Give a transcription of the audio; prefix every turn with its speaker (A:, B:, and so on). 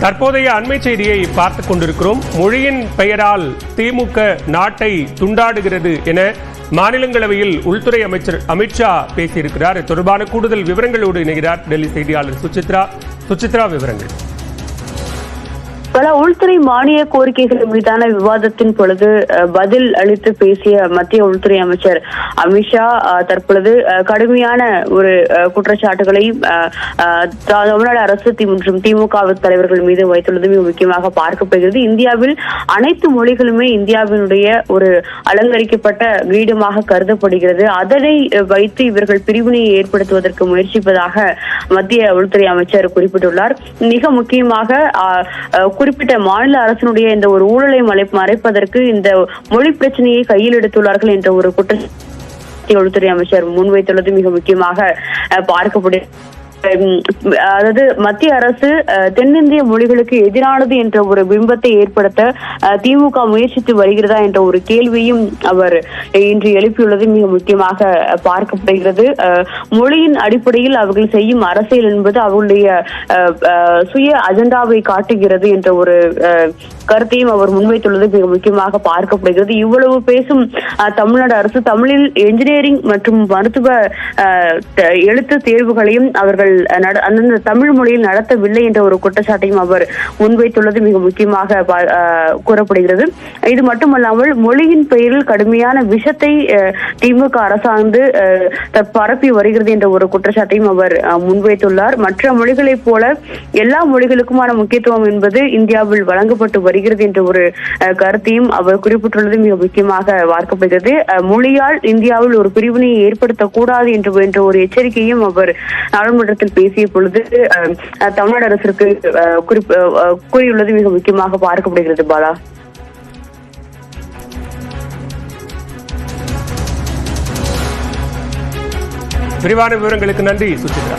A: தற்போதைய அண்மை செய்தியை பார்த்துக் கொண்டிருக்கிறோம். மொழியின் பெயரால் திமுக நாட்டை துண்டாடுகிறது என மாநிலங்களவையில் உள்துறை அமைச்சர் அமித்ஷா பேசியிருக்கிறார். இது தொடர்பான கூடுதல் விவரங்களோடு இணைகிறார் டெல்லி செய்தியாளர் சுசித்ரா. சுசித்ரா விவரங்கள்.
B: பல உள்துறை மானிய கோரிக்கைகள் மீதான விவாதத்தின் பொழுது பதில் அளித்து பேசிய மத்திய உள்துறை அமைச்சர் அமித்ஷா தற்பொழுது கடுமையான ஒரு அஹ், குற்றச்சாட்டுகளை தமிழ்நாடு அரசு மற்றும் திமுக தலைவர்கள் மீது வைத்துள்ளது. மிக முக்கியமாக பார்க்கப்படுகிறது இந்தியாவில் அனைத்து மொழிகளுமே இந்தியாவினுடைய ஒரு அலங்கரிக்கப்பட்ட கிரீடமாக கருதப்படுகிறது. அதனை வைத்து இவர்கள் பிரிவினையை ஏற்படுத்துவதற்கு முயற்சிப்பதாக மத்திய உள்துறை அமைச்சர் குறிப்பிட்டுள்ளார். மிக முக்கியமாக குறிப்பிட்ட மாநில அரசினுடைய இந்த ஒரு ஊழலை மறைப்பதற்கு இந்த மொழி பிரச்சனையை கையில் எடுத்துள்ளார்கள் என்ற ஒரு குற்ற உள்துறை அமைச்சர் முன்வைத்துள்ளது. மிக முக்கியமாக பார்க்கப்படுகிறது. அதாவது மத்திய அரசு தென்னிந்திய மொழிகளுக்கு எதிரானது என்ற ஒரு பிம்பத்தை ஏற்படுத்த திமுக முயற்சித்து வருகிறதா என்ற ஒரு கேள்வியும் அவர் இன்று எழுப்பியுள்ளது. மிக முக்கியமாக பார்க்கப்படுகிறது. மொழியின் அடிப்படையில் அவர்கள் செய்யும் அரசியல் என்பது அவர்களுடைய அஹ், அஹ், சுய அஜெண்டாவை காட்டுகிறது என்ற ஒரு அஹ், கருத்தையும் அவர் முன்வைத்துள்ளது. மிக முக்கியமாக பார்க்கப்படுகிறது. இவ்வளவு பேசும் தமிழ்நாடு அரசு தமிழில் என்ஜினியரிங் மற்றும் மருத்துவ அஹ், எழுத்து தேர்வுகளையும் அவர்கள் நட- அந்தந்த தமிழ் மொழியில் நடத்தவில்லை என்ற ஒரு குற்றச்சாட்டையும் அவர் முன்வைத்துள்ளது. மிக முக்கியமாக கூறப்படுகிறது. இது மட்டுமல்லாமல் மொழியின் பெயரில் கடுமையான விஷத்தை திமுக அரசாங்கு பரப்பி வருகிறது என்ற ஒரு குற்றச்சாட்டையும் அவர் முன்வைத்துள்ளார். மற்ற மொழிகளைப் போல எல்லா மொழிகளுக்குமான முக்கியத்துவம் என்பது இந்தியாவில் வழங்கப்பட்டு வருகிறது என்ற ஒரு கருத்தையும் அவர் குறிப்பிட்டுள்ளது. மிக முக்கியமாக பார்க்கப்படுகிறது. மொழியால் இந்தியாவில் ஒரு பிரிவினையை ஏற்படுத்தக்கூடாது என்று என்ற ஒரு எச்சரிக்கையும் அவர் நாடாளுமன்றத்தில் பேசிய பொழுது தமிழ்நாடு அரசிற்கு குறிப்பு கூறியுள்ளது மிக முக்கியமாக பார்க்கப்படுகிறது பாலா.
A: விரிவான விவரங்களுக்கு நன்றி சுசித்ரா.